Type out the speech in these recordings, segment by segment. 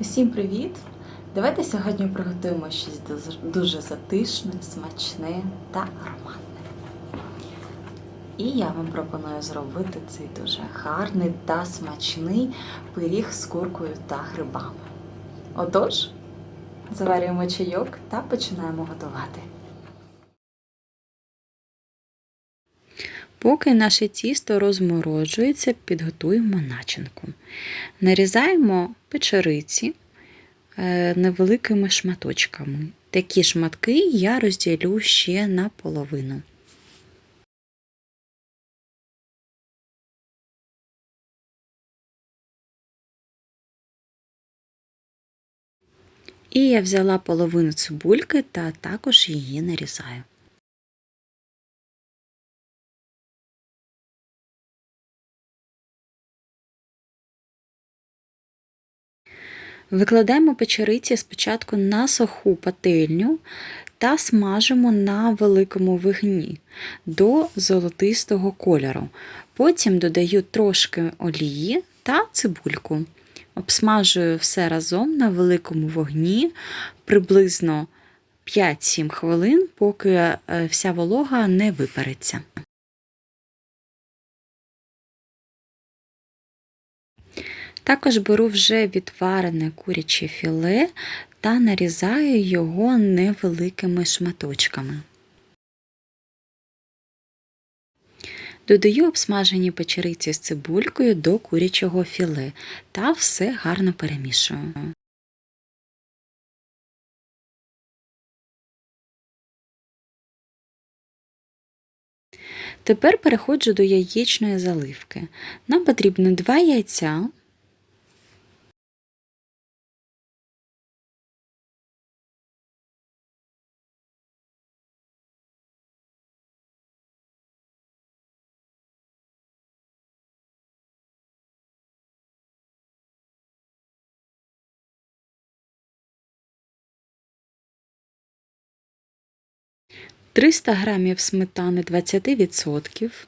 Усім привіт! Давайте сьогодні приготуємо щось дуже- затишне, смачне та ароматне. І я вам пропоную зробити цей дуже гарний та смачний пиріг з куркою та грибами. Отож, заварюємо чайок та починаємо готувати. Поки наше тісто розморожується, підготуємо начинку. Нарізаємо печериці е, невеликими шматочками. Такі шматки я розділю ще на половину. І я взяла половину цибульки та також її нарізаю. Викладаємо печериці спочатку на суху пательню та смажимо на великому вогні до золотистого кольору. Потім додаю трошки олії та цибульку. Обсмажую все разом на великому вогні приблизно 5-7 хвилин, поки е, вся волога не випариться. Також беру вже відварене куряче філе та нарізаю його невеликими шматочками. Додаю обсмажені печериці з цибулькою до курячого філе та все гарно перемішую. Тепер переходжу до яєчної заливки. Нам потрібно 2 яйця. Триста грамів сметани 20%,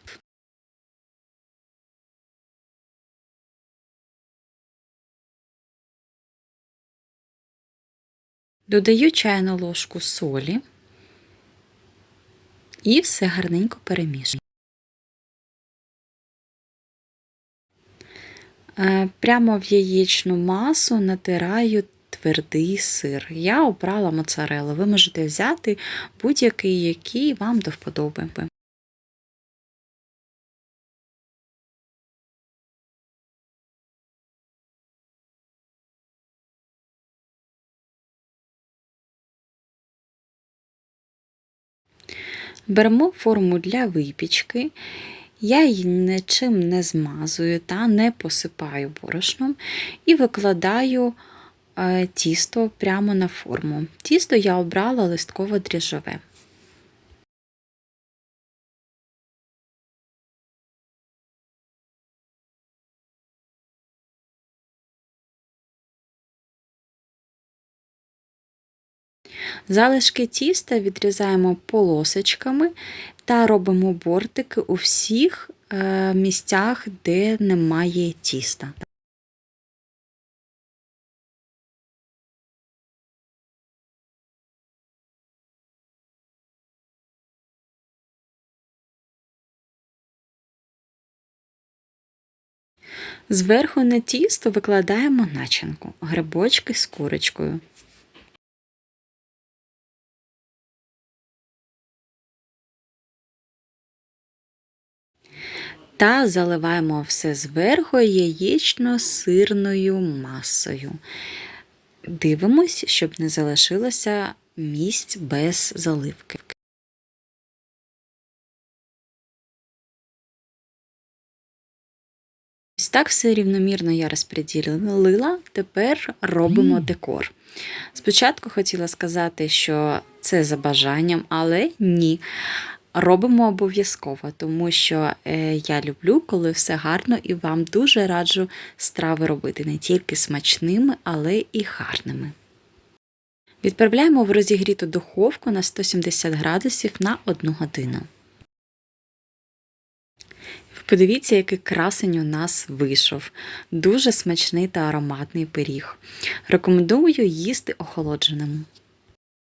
додаю чайну ложку солі і все гарненько перемішую. Е, Прямо в яєчну масу натираю твердий сир. Я обрала моцарелу. Ви можете взяти будь-який, який вам до вподоби. Беремо форму для випічки. Я її нічим не змазую та не посипаю борошном і викладаю тісто прямо на форму. Тісто я обрала листково дріжджове. Залишки тіста відрізаємо полосочками та робимо бортики у всіх е, місцях, де немає тіста. Зверху на тісто викладаємо начинку, грибочки з курочкою. Та заливаємо все зверху яєчно-сирною масою. Дивимось, щоб не залишилося місць без заливки. Ось так все рівномірно я розподілила. Тепер робимо декор. Спочатку хотіла сказати, що це за бажанням, але ні. Робимо обов'язково, тому що е, я люблю, коли все гарно, і вам дуже раджу страви робити не тільки смачними, але і гарними. Відправляємо в розігріту духовку на 170 градусів на 1 годину. Подивіться, який красень у нас вийшов. Дуже смачний та ароматний пиріг. Рекомендую їсти охолодженим.